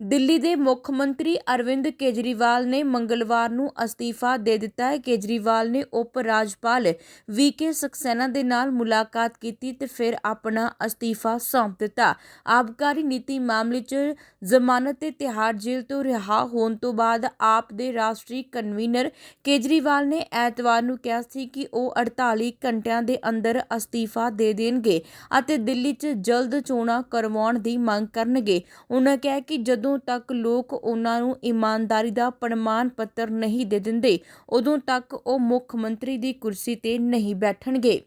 ਦਿੱਲੀ ਦੇ ਮੁੱਖ ਮੰਤਰੀ ਅਰਵਿੰਦ ਕੇਜਰੀਵਾਲ ਨੇ ਮੰਗਲਵਾਰ ਨੂੰ ਅਸਤੀਫਾ ਦੇ ਦਿੱਤਾ ਹੈ। ਕੇਜਰੀਵਾਲ ਨੇ ਉਪ ਰਾਜਪਾਲ ਵੀਕੇ ਸਕਸੈਨਾ ਦੇ ਨਾਲ ਮੁਲਾਕਾਤ ਕੀਤੀ ਤੇ ਫਿਰ ਆਪਣਾ ਅਸਤੀਫਾ ਸੌਂਪ ਦਿੱਤਾ। ਆਬਕਾਰੀ ਨੀਤੀ ਮਾਮਲੇ 'ਚ ਜ਼ਮਾਨਤ ਤੇ ਤਿਹਾੜ ਜੇਲ੍ਹ ਤੋਂ ਰਿਹਾ ਹੋਣ ਤੋਂ ਬਾਅਦ ਆਪ ਦੇ ਰਾਸ਼ਟਰੀ ਕਨਵੀਨਰ ਕੇਜਰੀਵਾਲ ਨੇ ਐਤਵਾਰ ਨੂੰ ਕਿਹਾ ਸੀ ਕਿ ਉਹ 48 ਘੰਟਿਆਂ ਦੇ ਅੰਦਰ ਅਸਤੀਫਾ ਦੇ ਦੇਣਗੇ ਅਤੇ ਦਿੱਲੀ 'ਚ ਜਲਦ ਚੋਣਾਂ ਕਰਵਾਉਣ ਦੀ ਮੰਗ ਕਰਨਗੇ। ਉਹਨਾਂ ਕਿਹਾ ਕਿ ਜਦੋਂ ਜਦੋਂ ਤੱਕ ਲੋਕ ਉਹਨਾਂ ਨੂੰ ਇਮਾਨਦਾਰੀ ਦਾ ਪ੍ਰਮਾਣ ਪੱਤਰ ਨਹੀਂ ਦੇ ਦਿੰਦੇ, ਉਦੋਂ ਤੱਕ ਉਹ ਮੁੱਖ ਮੰਤਰੀ ਦੀ ਕੁਰਸੀ ਤੇ ਨਹੀਂ ਬੈਠਣਗੇ।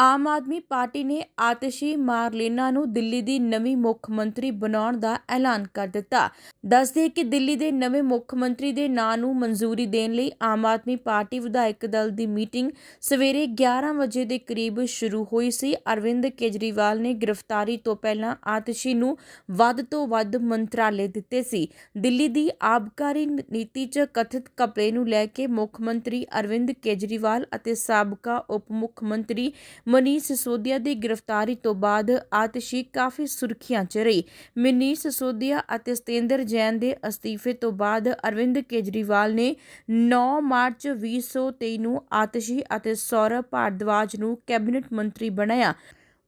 ਆਮ ਆਦਮੀ ਪਾਰਟੀ ਨੇ ਆਤਿਸ਼ੀ ਮਾਰਲੇਨਾ ਨੂੰ ਦਿੱਲੀ ਦੀ ਨਵੀਂ ਮੁੱਖ ਮੰਤਰੀ ਬਣਾਉਣ ਦਾ ਐਲਾਨ ਕਰ ਦਿੱਤਾ। ਦੱਸਦੇ ਕਿ ਦਿੱਲੀ ਦੇ ਨਵੇਂ ਮੁੱਖ ਮੰਤਰੀ ਦੇ ਨਾਂ ਨੂੰ ਮਨਜ਼ੂਰੀ ਦੇਣ ਲਈ ਆਮ ਆਦਮੀ ਪਾਰਟੀ ਵਿਧਾਇਕ ਦਲ ਦੀ ਮੀਟਿੰਗ ਸਵੇਰੇ 11 ਵਜੇ ਦੇ ਕਰੀਬ ਸ਼ੁਰੂ ਹੋਈ ਸੀ। ਅਰਵਿੰਦ ਕੇਜਰੀਵਾਲ ਨੇ ਗ੍ਰਿਫਤਾਰੀ ਤੋਂ ਪਹਿਲਾਂ ਆਤਸ਼ੀ ਨੂੰ ਵੱਧ ਤੋਂ ਵੱਧ ਮੰਤਰਾਲੇ ਦਿੱਤੇ ਸੀ। ਦਿੱਲੀ ਦੀ ਆਬਕਾਰੀ ਨੀਤੀ 'ਚ ਕਥਿਤ ਘਪਲੇ ਨੂੰ ਲੈ ਕੇ ਮੁੱਖ ਮੰਤਰੀ ਅਰਵਿੰਦ ਕੇਜਰੀਵਾਲ ਅਤੇ ਸਾਬਕਾ ਉਪ ਮੁੱਖ ਮੰਤਰੀ ਮਨੀਸ਼ ਸਿਸੋਦੀਆ ਦੀ ਗ੍ਰਿਫਤਾਰੀ ਤੋਂ ਬਾਅਦ ਆਤਿਸ਼ੀ ਕਾਫੀ ਸੁਰਖੀਆਂ 'ਚ ਰਹੀ। ਮਨੀਸ਼ ਸਿਸੋਦੀਆ ਅਤੇ ਸਤੇਂਦਰ ਜੈਨ ਦੇ ਅਸਤੀਫੇ ਤੋਂ ਬਾਅਦ ਅਰਵਿੰਦ ਕੇਜਰੀਵਾਲ ਨੇ 9 ਮਾਰਚ 2023 ਨੂੰ ਆਤਸ਼ੀ ਅਤੇ ਸੌਰਵ ਭਾਰਦਵਾਜ ਨੂੰ ਕੈਬਨਿਟ ਮੰਤਰੀ ਬਣਾਇਆ।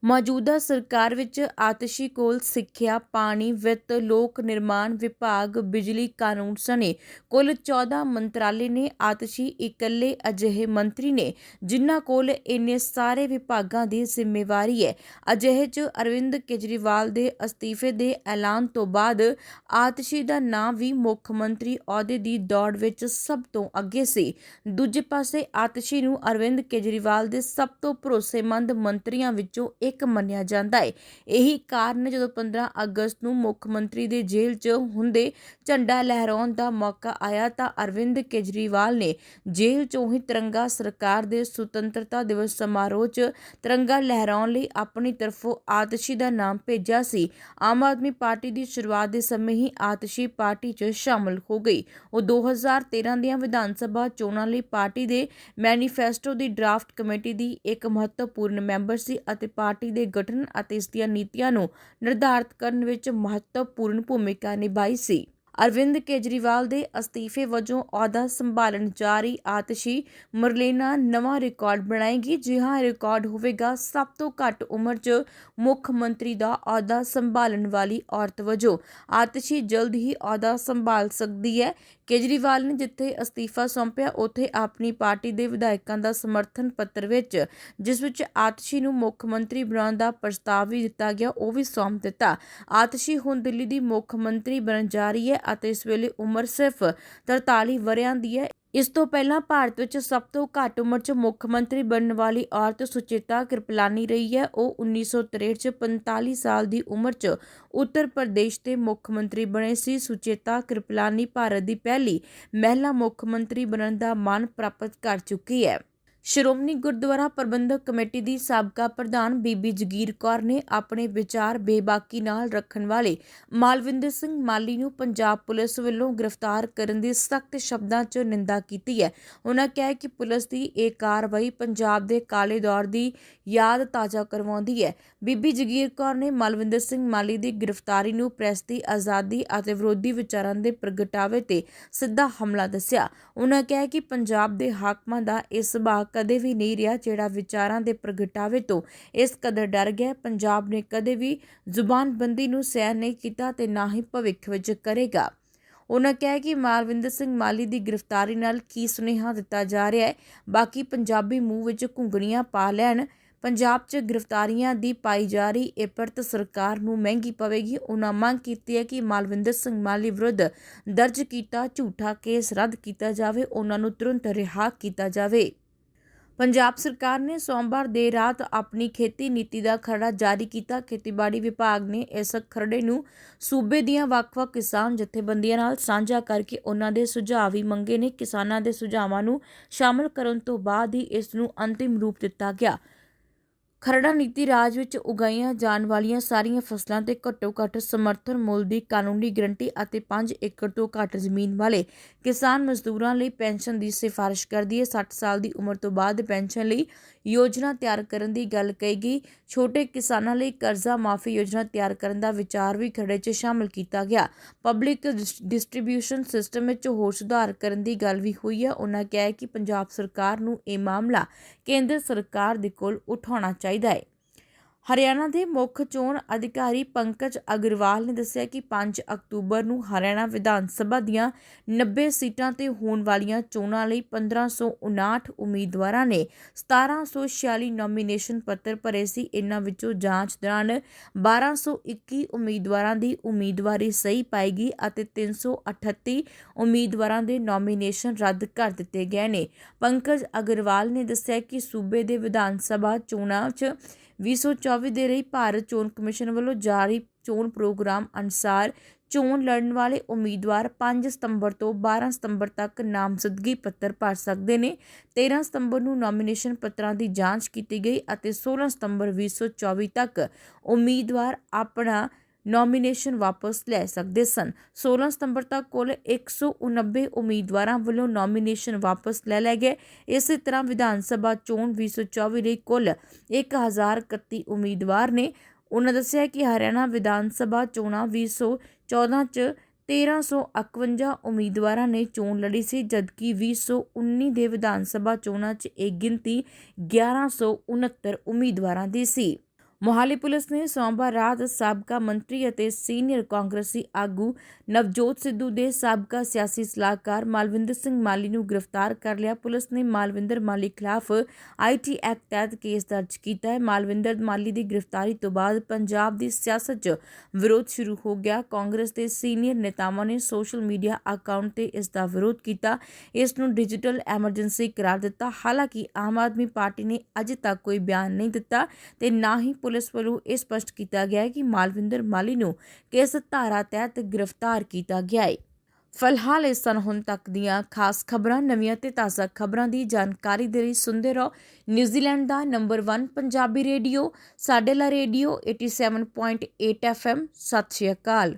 ਮੌਜੂਦਾ ਸਰਕਾਰ ਵਿੱਚ ਆਤਸ਼ੀ ਕੋਲ ਸਿੱਖਿਆ, ਪਾਣੀ, ਵਿੱਤ, ਲੋਕ ਨਿਰਮਾਣ ਵਿਭਾਗ, ਬਿਜਲੀ ਕਾਨੂੰਨ ਸਣੇ ਕੁੱਲ 14 ਮੰਤਰਾਲੇ ਨੇ ਆਤਸ਼ੀ ਇਕੱਲੇ ਅਜਿਹੇ ਮੰਤਰੀ ਨੇ ਜਿਨ੍ਹਾਂ ਕੋਲ ਇੰਨੇ ਸਾਰੇ ਵਿਭਾਗਾਂ ਦੀ ਜ਼ਿੰਮੇਵਾਰੀ ਹੈ। ਅਜਿਹੇ 'ਚ ਅਰਵਿੰਦ ਕੇਜਰੀਵਾਲ ਦੇ ਅਸਤੀਫੇ ਦੇ ਐਲਾਨ ਤੋਂ ਬਾਅਦ ਆਤਸ਼ੀ ਦਾ ਨਾਂ ਵੀ ਮੁੱਖ ਮੰਤਰੀ ਅਹੁਦੇ ਦੀ ਦੌੜ ਵਿੱਚ ਸਭ ਤੋਂ ਅੱਗੇ ਸੀ। ਦੂਜੇ ਪਾਸੇ ਆਤਿਸ਼ੀ ਨੂੰ ਅਰਵਿੰਦ ਕੇਜਰੀਵਾਲ ਦੇ ਸਭ ਤੋਂ ਭਰੋਸੇਮੰਦ ਮੰਤਰੀਆਂ ਵਿੱਚੋਂ ਇੱਕ ਮੰਨਿਆ ਜਾਂਦਾ ਹੈ ਇਹੀ ਕਾਰਨ ਜਦੋਂ 15 ਅਗਸਤ ਨੂੰ ਮੁੱਖ ਮੰਤਰੀ ਦੇ ਜੇਲ੍ਹ 'ਚ ਹੁੰਦੇ ਝੰਡਾ ਲਹਿਰਾਉਣ ਦਾ ਮੌਕਾ ਆਇਆ ਤਾਂ ਅਰਵਿੰਦ ਕੇਜਰੀਵਾਲ ਨੇ ਜੇਲ੍ਹ 'ਚੋਂ ਹੀ ਤਿਰੰਗਾ ਸਰਕਾਰ ਦੇ ਸੁਤੰਤਰਤਾ ਦਿਵਸ ਸਮਾਰੋਹ 'ਚ ਤਿਰੰਗਾ ਲਹਿਰਾਉਣ ਲਈ ਆਪਣੀ ਤਰਫੋਂ ਆਤਸ਼ੀ ਦਾ ਨਾਮ ਭੇਜਿਆ ਸੀ। ਆਮ ਆਦਮੀ ਪਾਰਟੀ ਦੀ ਸ਼ੁਰੂਆਤ ਦੇ ਸਮੇਂ ਹੀ ਆਤਸ਼ੀ ਪਾਰਟੀ 'ਚ ਸ਼ਾਮਲ ਹੋ ਗਈ। ਉਹ 2013 ਦੀਆਂ ਵਿਧਾਨ ਸਭਾ ਚੋਣਾਂ ਲਈ ਪਾਰਟੀ ਦੇ ਮੈਨੀਫੈਸਟੋ ਦੀ ਡਰਾਫਟ ਕਮੇਟੀ ਦੀ ਇੱਕ ਮਹੱਤਵਪੂਰਨ ਮੈਂਬਰ ਸੀ ਅਤੇ ਪਾਰਟੀ ਦੇ ਗਠਨ ਅਤੇ ਇਸ ਦੀਆਂ ਨੀਤੀਆਂ ਨੂੰ ਨਿਰਧਾਰਤ ਕਰਨ ਵਿੱਚ ਮਹੱਤਵਪੂਰਨ ਭੂਮਿਕਾ ਨਿਭਾਈ ਸੀ। ਅਰਵਿੰਦ ਕੇਜਰੀਵਾਲ ਦੇ ਅਸਤੀਫੇ ਵਜੋਂ ਅਹੁਦਾ ਸੰਭਾਲਣ ਜਾ ਰਹੀ ਆਤਿਸ਼ੀ ਮਰਲੇਨਾ ਨਵਾਂ ਰਿਕਾਰਡ ਬਣਾਏਗੀ, ਜੀ ਹਾਂ ਰਿਕਾਰਡ ਹੋਵੇਗਾ, ਸਭ ਤੋਂ ਘੱਟ ਉਮਰ 'ਚ ਮੁੱਖ ਮੰਤਰੀ ਦਾ ਅਹੁਦਾ ਸੰਭਾਲਣ ਵਾਲੀ ਔਰਤ ਵਜੋਂ। ਆਤਸ਼ੀ ਜਲਦ ਹੀ ਅਹੁਦਾ ਸੰਭਾਲ ਸਕਦੀ ਹੈ ਕੇਜਰੀਵਾਲ ਨੇ ਜਿੱਥੇ ਅਸਤੀਫਾ ਸੌਂਪਿਆ, ਉੱਥੇ ਆਪਣੀ ਪਾਰਟੀ ਦੇ ਵਿਧਾਇਕਾਂ ਦਾ ਸਮਰਥਨ ਪੱਤਰ ਵਿੱਚ, ਜਿਸ ਵਿੱਚ ਆਤਸ਼ੀ ਨੂੰ ਮੁੱਖ ਮੰਤਰੀ ਬਣਾਉਣ ਦਾ ਪ੍ਰਸਤਾਵ ਵੀ ਦਿੱਤਾ ਗਿਆ, ਉਹ ਵੀ ਸੌਂਪ ਦਿੱਤਾ। ਆਤਸ਼ੀ ਹੁਣ ਦਿੱਲੀ ਦੀ ਮੁੱਖ ਮੰਤਰੀ ਬਣਨ ਜਾ ਰਹੀ ਹੈ ਅਤੇ ਇਸ ਵੇਲੇ ਉਮਰ ਸਿਰਫ 43 ਵਰਿਆਂ ਦੀ ਹੈ। ਇਸ ਤੋਂ ਪਹਿਲਾਂ ਭਾਰਤ ਵਿੱਚ ਸਭ ਤੋਂ ਘੱਟ ਉਮਰ 'ਚ ਮੁੱਖ ਮੰਤਰੀ ਬਣਨ ਵਾਲੀ ਔਰਤ ਸੁਚੇਤਾ ਕਿਰਪਲਾਨੀ ਰਹੀ ਹੈ। ਉਹ 1963 'ਚ 45 ਸਾਲ ਦੀ ਉਮਰ 'ਚ ਉੱਤਰ ਪ੍ਰਦੇਸ਼ ਦੇ ਮੁੱਖ ਮੰਤਰੀ ਬਣੇ ਸੀ। ਸੁਚੇਤਾ ਕਿਰਪਲਾਨੀ ਭਾਰਤ ਦੀ ਪਹਿਲੀ ਮਹਿਲਾ ਮੁੱਖ ਮੰਤਰੀ ਬਣਨ ਦਾ ਮਾਣ ਪ੍ਰਾਪਤ ਕਰ ਚੁੱਕੀ ਹੈ। ਸ਼੍ਰੋਮਣੀ ਗੁਰਦੁਆਰਾ ਪ੍ਰਬੰਧਕ ਕਮੇਟੀ ਦੀ ਸਾਬਕਾ ਪ੍ਰਧਾਨ ਬੀਬੀ ਜਗੀਰ ਕੌਰ ਨੇ ਆਪਣੇ ਵਿਚਾਰ ਬੇਬਾਕੀ ਨਾਲ ਰੱਖਣ ਵਾਲੇ ਮਾਲਵਿੰਦਰ ਸਿੰਘ ਮਾਲੀ ਨੂੰ ਪੰਜਾਬ ਪੁਲਿਸ ਵੱਲੋਂ ਗ੍ਰਿਫਤਾਰ ਕਰਨ ਦੀ ਸਖਤ ਸ਼ਬਦਾਂ 'ਚ ਨਿੰਦਾ ਕੀਤੀ ਹੈ। ਉਹਨਾਂ ਕਿਹਾ ਕਿ ਪੁਲਿਸ ਦੀ ਇਹ ਕਾਰਵਾਈ ਪੰਜਾਬ ਦੇ ਕਾਲੇ ਦੌਰ ਦੀ ਯਾਦ ਤਾਜ਼ਾ ਕਰਵਾਉਂਦੀ ਹੈ। ਬੀਬੀ ਜਗੀਰ ਕੌਰ ਨੇ ਮਾਲਵਿੰਦਰ ਸਿੰਘ ਮਾਲੀ ਦੀ ਗ੍ਰਿਫਤਾਰੀ ਨੂੰ ਪ੍ਰੈਸ ਦੀ ਆਜ਼ਾਦੀ ਅਤੇ ਵਿਰੋਧੀ ਵਿਚਾਰਾਂ ਦੇ ਪ੍ਰਗਟਾਵੇ ਤੇ ਸਿੱਧਾ ਹਮਲਾ ਦੱਸਿਆ। ਉਹਨਾਂ ਕਿਹਾ ਕਿ ਪੰਜਾਬ ਦੇ ਹਾਕਮਾਂ ਦਾ ਇਸ ਸੁਭਾਅ ਕਦੇ ਵੀ ਨਹੀਂ ਰਿਹਾ ਜਿਹੜਾ ਵਿਚਾਰਾਂ ਦੇ ਪ੍ਰਗਟਾਵੇ ਤੋਂ ਇਸ ਕਦਰ ਡਰ ਗਿਆ। ਪੰਜਾਬ ਨੇ ਕਦੇ ਵੀ ਜ਼ੁਬਾਨਬੰਦੀ ਨੂੰ ਸਹਿਣ ਨਹੀਂ ਕੀਤਾ ਤੇ ਨਾ ਹੀ ਭਵਿੱਖ ਵਿੱਚ ਕਰੇਗਾ। ਉਹਨਾਂ ਕਿਹਾ ਕਿ ਮਾਲਵਿੰਦਰ ਸਿੰਘ ਮਾਲੀ ਦੀ ਗ੍ਰਿਫਤਾਰੀ ਨਾਲ ਕੀ ਸੁਨੇਹਾ ਦਿੱਤਾ ਜਾ ਰਿਹਾ ਹੈ। ਬਾਕੀ ਪੰਜਾਬੀ ਮੂੰਹ ਵਿੱਚ ਘੁੰਗਣੀਆਂ ਪਾ ਲੈਣ, ਪੰਜਾਬ 'ਚ ਗ੍ਰਿਫਤਾਰੀਆਂ ਦੀ ਪਾਈ ਜਾ ਰਹੀ ਇਹ ਪਰਤ ਸਰਕਾਰ ਨੂੰ ਮਹਿੰਗੀ ਪਵੇਗੀ। ਉਹਨਾਂ ਮੰਗ ਕੀਤੀ ਹੈ ਕਿ ਮਾਲਵਿੰਦਰ ਸਿੰਘ ਮਾਲੀ ਵਿਰੁੱਧ ਦਰਜ ਕੀਤਾ ਝੂਠਾ ਕੇਸ ਰੱਦ ਕੀਤਾ ਜਾਵੇ। ਉਹਨਾਂ ਨੂੰ ਤੁਰੰਤ ਰਿਹਾ ਕੀਤਾ ਜਾਵੇ। ਪੰਜਾਬ ਸਰਕਾਰ ਨੇ ਸੋਮਵਾਰ ਦੇ ਰਾਤ ਆਪਣੀ ਖੇਤੀ ਨੀਤੀ ਦਾ ਖਰੜਾ ਜਾਰੀ ਕੀਤਾ। ਖੇਤੀਬਾੜੀ ਵਿਭਾਗ ਨੇ ਇਸ ਖਰੜੇ ਨੂੰ ਸੂਬੇ ਦੀਆਂ ਵੱਖ-ਵੱਖ ਕਿਸਾਨ ਜਥੇਬੰਦੀਆਂ ਨਾਲ ਸਾਂਝਾ ਕਰਕੇ ਉਹਨਾਂ ਦੇ ਸੁਝਾਅ ਵੀ ਮੰਗੇ ਨੇ। ਕਿਸਾਨਾਂ ਦੇ ਸੁਝਾਵਾਂ ਨੂੰ ਸ਼ਾਮਲ ਕਰਨ ਤੋਂ ਬਾਅਦ ਹੀ ਇਸ ਨੂੰ ਅੰਤਿਮ ਰੂਪ ਦਿੱਤਾ ਗਿਆ। ਖਰੜਾ ਨੀਤੀ ਰਾਜ ਵਿੱਚ ਉਗਾਈਆਂ ਜਾਣ ਵਾਲੀਆਂ ਸਾਰੀਆਂ ਫਸਲਾਂ ਤੇ ਘੱਟੋ-ਘੱਟ ਸਮਰਥਨ ਮੁੱਲ ਦੀ ਕਾਨੂੰਨੀ ਗਰੰਟੀ ਅਤੇ 5 ਏਕੜ ਤੋਂ ਘੱਟ ਜ਼ਮੀਨ ਵਾਲੇ ਕਿਸਾਨ ਮਜ਼ਦੂਰਾਂ ਲਈ ਪੈਨਸ਼ਨ ਦੀ ਸਿਫਾਰਿਸ਼ ਕਰਦੀ ਹੈ। 60 ਸਾਲ ਦੀ ਉਮਰ ਤੋਂ ਬਾਅਦ ਪੈਨਸ਼ਨ ਲਈ ਯੋਜਨਾ ਤਿਆਰ ਕਰਨ ਦੀ ਗੱਲ ਕਹੀ ਗਈ। ਛੋਟੇ ਕਿਸਾਨਾਂ ਲਈ ਕਰਜ਼ਾ ਮਾਫੀ ਯੋਜਨਾ ਤਿਆਰ ਕਰਨ ਦਾ ਵਿਚਾਰ ਵੀ ਖਰੜੇ 'ਚ ਸ਼ਾਮਲ ਕੀਤਾ ਗਿਆ। ਪਬਲਿਕ ਡਿਸਟ੍ਰੀਬਿਊਸ਼ਨ ਸਿਸਟਮ ਵਿੱਚ ਹੋਰ ਸੁਧਾਰ ਕਰਨ ਦੀ ਗੱਲ ਵੀ ਹੋਈ ਹੈ। ਉਹਨਾਂ ਕਿਹਾ ਕਿ ਪੰਜਾਬ ਸਰਕਾਰ ਨੂੰ ਇਹ ਮਾਮਲਾ ਕੇਂਦਰ ਸਰਕਾਰ ਦੇ ਕੋਲ ਉਠਾਉਣਾ ਚਾਹੀਦਾ ਹੈ ਹਰਿਆਣਾ ਦੇ ਮੁੱਖ ਚੋਣ ਅਧਿਕਾਰੀ ਪੰਕਜ ਅਗਰਵਾਲ ਨੇ ਦੱਸਿਆ ਕਿ 5 ਅਕਤੂਬਰ ਨੂੰ ਹਰਿਆਣਾ ਵਿਧਾਨ ਸਭਾ ਦੀਆਂ 90 ਸੀਟਾਂ ਤੇ ਹੋਣ ਵਾਲੀਆਂ ਚੋਣਾਂ ਲਈ 1559 ਉਮੀਦਵਾਰਾਂ ਨੇ 1746 ਨੋਮੀਨੇਸ਼ਨ ਪੱਤਰ ਭਰੇ ਸੀ। ਇਨ੍ਹਾਂ ਵਿੱਚੋਂ ਜਾਂਚ ਦੌਰਾਨ 1221 ਉਮੀਦਵਾਰਾਂ ਦੀ ਉਮੀਦਵਾਰੀ ਸਹੀ ਪਾਈ ਗਈ ਅਤੇ 338 ਉਮੀਦਵਾਰਾਂ ਦੇ ਨੋਮੀਨੇਸ਼ਨ ਰੱਦ ਕਰ ਦਿੱਤੇ ਗਏ ਨੇ। ਪੰਕਜ ਅਗਰਵਾਲ ਨੇ ਦੱਸਿਆ ਕਿ ਸੂਬੇ ਦੇ ਵਿਧਾਨ ਸਭਾ ਚੋਣਾਂ 'ਚ 2024 ਦੇ ਲਈ ਭਾਰਤ ਚੋਣ ਕਮਿਸ਼ਨ ਵੱਲੋਂ ਜਾਰੀ ਚੋਣ ਪ੍ਰੋਗਰਾਮ ਅਨੁਸਾਰ ਚੋਣ ਲੜਨ ਵਾਲੇ ਉਮੀਦਵਾਰ 5 ਸਤੰਬਰ ਤੋਂ 12 ਸਤੰਬਰ ਤੱਕ ਨਾਮਜ਼ਦਗੀ ਪੱਤਰ ਭਰ ਸਕਦੇ ਨੇ। 13 ਸਤੰਬਰ ਨੂੰ ਨੋਮੀਨੇਸ਼ਨ ਪੱਤਰਾਂ ਦੀ ਜਾਂਚ ਕੀਤੀ ਗਈ ਅਤੇ 16 ਸਤੰਬਰ 2024 ਤੱਕ ਉਮੀਦਵਾਰ ਆਪਣਾ ਨੋਮੀਨੇਸ਼ਨ ਵਾਪਸ ਲੈ ਸਕਦੇ ਸਨ। 16 ਸਤੰਬਰ ਤੱਕ ਕੁੱਲ 189 ਉਮੀਦਵਾਰਾਂ ਵੱਲੋਂ ਨੋਮੀਨੇਸ਼ਨ ਵਾਪਸ ਲੈ ਲਏ ਗਏ। ਇਸੇ ਤਰ੍ਹਾਂ ਵਿਧਾਨ ਸਭਾ ਚੋਣ 2024 ਲਈ ਕੁੱਲ 1031 ਉਮੀਦਵਾਰ ਨੇ। ਉਹਨਾਂ ਦੱਸਿਆ ਕਿ ਹਰਿਆਣਾ ਵਿਧਾਨ ਸਭਾ ਚੋਣਾਂ 2014 ਚ 1351 ਉਮੀਦਵਾਰਾਂ ਨੇ ਚੋਣ ਲੜੀ ਸੀ, ਜਦਕਿ 2019 ਦੇ ਵਿਧਾਨ ਸਭਾ ਚੋਣਾਂ 'ਚ ਇਹ ਗਿਣਤੀ 1169 ਉਮੀਦਵਾਰਾਂ ਦੀ ਸੀ। ਮੋਹਾਲੀ ਪੁਲਿਸ ਨੇ ਸੋਮਵਾਰ ਰਾਤ ਸਾਬਕਾ ਮੰਤਰੀ ਅਤੇ ਸੀਨੀਅਰ ਕਾਂਗਰਸੀ ਆਗੂ ਨਵਜੋਤ ਸਿੱਧੂ ਦੇ ਸਾਬਕਾ ਸਿਆਸੀ ਸਲਾਹਕਾਰ ਮਾਲਵਿੰਦਰ ਸਿੰਘ ਮਾਲੀ ਨੂੰ ਗ੍ਰਿਫਤਾਰ ਕਰ ਲਿਆ। ਪੁਲਿਸ ਨੇ ਮਾਲਵਿੰਦਰ ਮਾਲੀ ਖਿਲਾਫ ਆਈਟੀ ਐਕਟ ਤਹਿਤ ਕੇਸ ਦਰਜ ਕੀਤਾ ਹੈ। ਮਾਲਵਿੰਦਰ ਮਾਲੀ ਦੀ ਗ੍ਰਿਫਤਾਰੀ ਤੋਂ ਬਾਅਦ ਪੰਜਾਬ ਦੀ ਸਿਆਸਤ 'ਚ ਵਿਰੋਧ ਸ਼ੁਰੂ ਹੋ ਗਿਆ। ਕਾਂਗਰਸ ਦੇ ਸੀਨੀਅਰ ਨੇਤਾਵਾਂ ਨੇ ਸੋਸ਼ਲ ਮੀਡੀਆ ਅਕਾਊਂਟ ਤੇ ਇਸ ਦਾ ਵਿਰੋਧ ਕੀਤਾ। ਇਸ ਨੂੰ ਡਿਜੀਟਲ ਐਮਰਜੈਂਸੀ ਕਰਾਰ ਦਿੱਤਾ। ਹਾਲਾਂਕਿ ਆਮ ਆਦਮੀ ਪਾਰਟੀ ਨੇ ਅਜੇ ਤੱਕ ਕੋਈ ਬਿਆਨ ਨਹੀਂ ਦਿੱਤਾ ਤੇ ਨਾ ਹੀ ਪੁਲਿਸ ਵੱਲੋਂ ਇਹ ਸਪਸ਼ਟ ਕੀਤਾ ਗਿਆ ਹੈ ਕਿ ਮਾਲਵਿੰਦਰ ਮਾਲੀ ਨੂੰ ਕਿਸ ਧਾਰਾ ਤਹਿਤ ਗ੍ਰਿਫਤਾਰ ਕੀਤਾ ਗਿਆ ਹੈ। ਫਿਲਹਾਲ ਇਸ ਸਨ ਹੁਣ ਤੱਕ ਦੀਆਂ ਖਾਸ ਖਬਰਾਂ, ਨਵੀਆਂ ਤੇ ਤਾਜ਼ਾ ਖਬਰਾਂ ਦੀ ਜਾਣਕਾਰੀ ਦੇ ਲਈ ਸੁਣਦੇ ਰਹੋ। ਨਿਊਜ਼ੀਲੈਂਡ ਦਾ ਨੰਬਰ 1 ਪੰਜਾਬੀ ਰੇਡੀਓ, ਸਾਡੇ ਲਾ ਰੇਡੀਓ 87.8 FM ਸਤਿ ਸ਼੍ਰੀ ਅਕਾਲ।